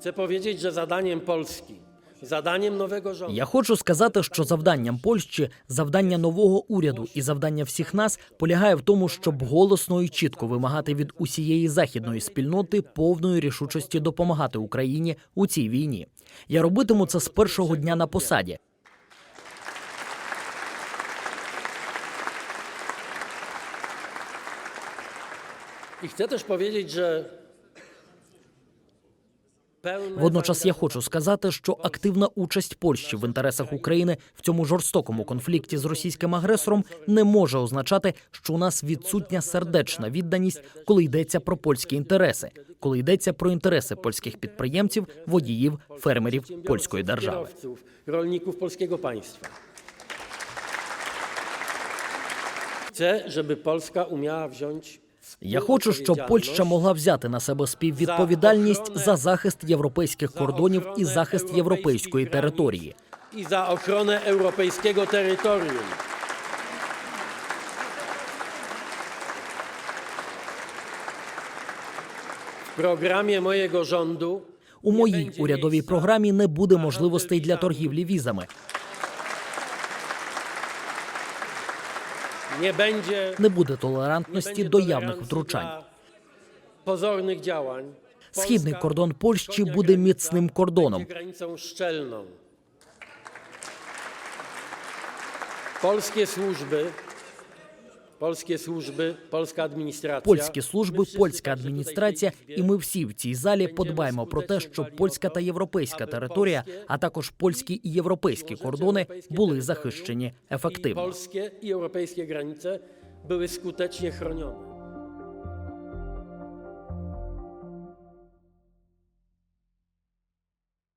Chcę powiedzieć, że zadaniem Polski, zadaniem nowego rządu Я хочу сказати, що завданням Польщі, завдання нового уряду і завдання всіх нас полягає в тому, щоб голосно і чітко вимагати від усієї західної спільноти повної рішучості допомагати Україні у цій війні. Я робитиму це з першого дня на посаді. I chcę też powiedzieć, że Водночас я хочу сказати, що активна участь Польщі в інтересах України в цьому жорстокому конфлікті з російським агресором не може означати, що у нас відсутня сердечна відданість, коли йдеться про польські інтереси, коли йдеться про інтереси польських підприємців, водіїв, фермерів польської держави. rolników polskiego państwa. Chcę, żeby Polska umiała wziąć Я хочу, щоб Польща могла взяти на себе співвідповідальність за захист європейських кордонів і захист європейської території. i za ochronę europejskiego terytorium. W programie mojego rządu У моїй урядовій програмі не буде можливостей для торгівлі візами. Не буде толерантності до явних втручань. pozornych działań. Східний кордон Польщі буде міцним кордоном. będzie granicą szczelną. служби, польська administracja. Польські служби, польська адміністрація, і ми всі в цій залі подбаємо про те, щоб польська та європейська територія, а також польські і європейські кордони були захищені ефективно. Польські і європейські границі були скутечні chronione.